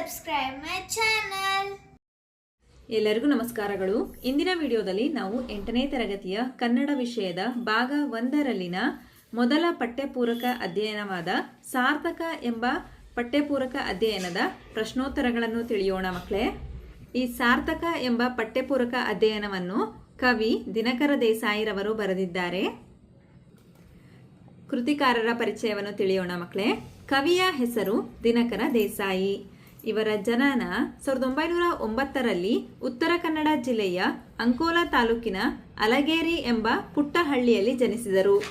subscribe my channel ಎಲ್ಲರಿಗೂ ನಮಸ್ಕಾರಗಳು. ಇಂದಿನ ವಿಡಿಯೋದಲ್ಲಿ ನಾವು ಎಂಟನೇ ತರಗತಿಯ ಕನ್ನಡ ವಿಷಯದ ಭಾಗ ಒಂದರಲ್ಲಿನ ಮೊದಲ ಪಠ್ಯಪೂರಕ ಅಧ್ಯಯನವಾದ ಸಾರ್ಥಕ ಎಂಬ ಪಠ್ಯಪೂರಕ ಅಧ್ಯಯನದ ಪ್ರಶ್ನೋತ್ತರಗಳನ್ನು ತಿಳಿಯೋಣ ಮಕ್ಕಳೇ. ಈ ಸಾರ್ಥಕ ಎಂಬ ಪಠ್ಯಪೂರಕ ಅಧ್ಯಯನವನ್ನು ಕವಿ ದಿನಕರ ದೇಸಾಯಿರವರು ಬರೆದಿದ್ದಾರೆ. ಕೃತಿಕಾರರ ಪರಿಚಯವನ್ನು ತಿಳಿಯೋಣ ಮಕ್ಕಳೇ. ಕವಿಯ ಹೆಸರು ದಿನಕರ ದೇಸಾಯಿ. ಇವರ ಜನನ ಸಾವಿರದ ಒಂಬೈನೂರ ಒಂಬತ್ತರಲ್ಲಿ ಉತ್ತರ ಕನ್ನಡ ಜಿಲ್ಲೆಯ ಅಂಕೋಲಾ ತಾಲೂಕಿನ ಅಲಗೇರಿ ಎಂಬ ಪುಟ್ಟ ಹಳ್ಳಿಯಲ್ಲಿ ಜನಿಸಿದರು.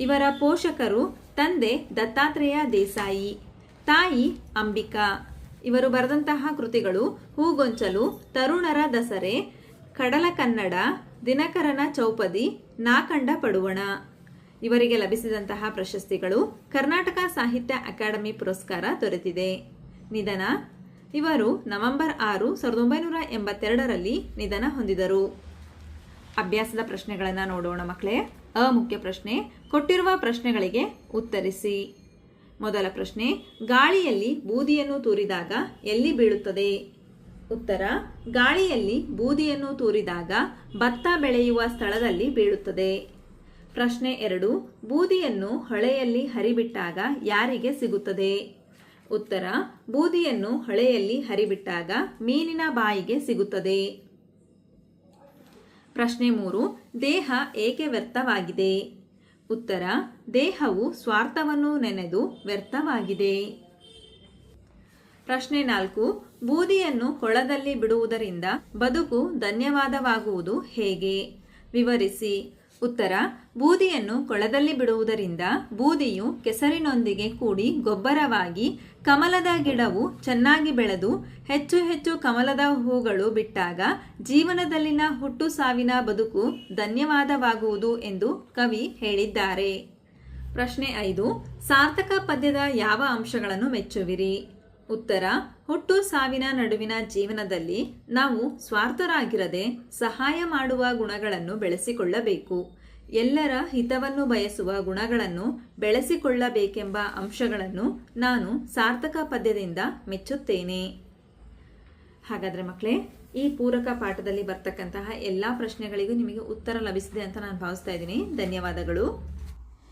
ಇವರ ಪೋಷಕರು ತಂದೆ ದತ್ತಾತ್ರೇಯ ದೇಸಾಯಿ, ತಾಯಿ ಅಂಬಿಕಾ. ಇವರು ಬರೆದಂತಹ ಕೃತಿಗಳು ಹೂಗೊಂಚಲು, ತರುಣರ ದಸರೆ, ಕಡಲ ಕನ್ನಡ, ದಿನಕರನ ಚೌಪದಿ ನಾಕಂಡ ಪಡುವಣ. ಇವರಿಗೆ ಲಭಿಸಿದಂತಹ ಪ್ರಶಸ್ತಿಗಳು ಕರ್ನಾಟಕ ಸಾಹಿತ್ಯ ಅಕಾಡೆಮಿ ಪುರಸ್ಕಾರ ದೊರೆತಿದೆ. ನಿಧನ. ಇವರು ನವೆಂಬರ್ ಆರು ಸಾವಿರದ ಒಂಬೈನೂರ ಎಂಬತ್ತೆರಡರಲ್ಲಿ ನಿಧನ ಹೊಂದಿದರು. ಅಭ್ಯಾಸದ ಪ್ರಶ್ನೆಗಳನ್ನು ನೋಡೋಣ ಮಕ್ಕಳೇ ಅ ಮುಖ್ಯ ಪ್ರಶ್ನೆ, ಕೊಟ್ಟಿರುವ ಪ್ರಶ್ನೆಗಳಿಗೆ ಉತ್ತರಿಸಿ. ಮೊದಲ ಪ್ರಶ್ನೆ, ಗಾಳಿಯಲ್ಲಿ ಬೂದಿಯನ್ನು ತೂರಿದಾಗ ಎಲ್ಲಿ ಬೀಳುತ್ತದೆ? ಉತ್ತರ, ಗಾಳಿಯಲ್ಲಿ ಬೂದಿಯನ್ನು ತೂರಿದಾಗ ಭತ್ತ ಬೆಳೆಯುವ ಸ್ಥಳದಲ್ಲಿ ಬೀಳುತ್ತದೆ. ಪ್ರಶ್ನೆ ಎರಡು, ಬೂದಿಯನ್ನು ಹೊಳೆಯಲ್ಲಿ ಹರಿಬಿಟ್ಟಾಗ ಯಾರಿಗೆ ಸಿಗುತ್ತದೆ? ಉತ್ತರ, ಬೂದಿಯನ್ನು ಹೊಳೆಯಲ್ಲಿ ಹರಿಬಿಟ್ಟಾಗ ಮೀನಿನ ಬಾಯಿಗೆ ಸಿಗುತ್ತದೆ. ಪ್ರಶ್ನೆ ಮೂರು, ದೇಹ ಏಕೆ ವ್ಯರ್ಥವಾಗಿದೆ? ಉತ್ತರ, ದೇಹವು ಸ್ವಾರ್ಥವನ್ನು ನೆನೆದು ವ್ಯರ್ಥವಾಗಿದೆ. ಪ್ರಶ್ನೆ ನಾಲ್ಕು, ಬೂದಿಯನ್ನು ಕೊಳದಲ್ಲಿ ಬಿಡುವುದರಿಂದ ಬದುಕು ಧನ್ಯವಾದವಾಗುವುದು ಹೇಗೆ? ವಿವರಿಸಿ. ಉತ್ತರ, ಬೂದಿಯನ್ನು ಕೊಳದಲ್ಲಿ ಬಿಡುವುದರಿಂದ ಬೂದಿಯು ಕೆಸರಿನೊಂದಿಗೆ ಕೂಡಿ ಗೊಬ್ಬರವಾಗಿ ಕಮಲದ ಗಿಡವು ಚೆನ್ನಾಗಿ ಬೆಳೆದು ಹೆಚ್ಚು ಹೆಚ್ಚು ಕಮಲದ ಹೂಗಳು ಬಿಟ್ಟಾಗ ಜೀವನದಲ್ಲಿನ ಹುಟ್ಟು ಸಾವಿನ ಬದುಕು ಧನ್ಯವಾದವಾಗುವುದು ಎಂದು ಕವಿ ಹೇಳಿದ್ದಾರೆ. ಪ್ರಶ್ನೆ ಐದು, ಸಾರ್ಥಕ ಪದ್ಯದ ಯಾವ ಅಂಶಗಳನ್ನು ಮೆಚ್ಚುವಿರಿ? ಉತ್ತರ, ಹುಟ್ಟು ಸಾವಿನ ನಡುವಿನ ಜೀವನದಲ್ಲಿ ನಾವು ಸ್ವಾರ್ಥರಾಗಿರದೆ ಸಹಾಯ ಮಾಡುವ ಗುಣಗಳನ್ನು ಬೆಳೆಸಿಕೊಳ್ಳಬೇಕು. ಎಲ್ಲರ ಹಿತವನ್ನು ಬಯಸುವ ಗುಣಗಳನ್ನು ಬೆಳೆಸಿಕೊಳ್ಳಬೇಕೆಂಬ ಅಂಶಗಳನ್ನು ನಾನು ಸಾರ್ಥಕ ಪದ್ಯದಿಂದ ಮೆಚ್ಚುತ್ತೇನೆ. ಹಾಗಾದರೆ ಮಕ್ಕಳೇ ಈ ಪೂರಕ ಪಾಠದಲ್ಲಿ ಬರ್ತಕ್ಕಂತಹ ಎಲ್ಲ ಪ್ರಶ್ನೆಗಳಿಗೂ ನಿಮಗೆ ಉತ್ತರ ಲಭಿಸಿದೆ ಅಂತ ನಾನು ಭಾವಿಸ್ತಾ ಇದ್ದೀನಿ. ಧನ್ಯವಾದಗಳು.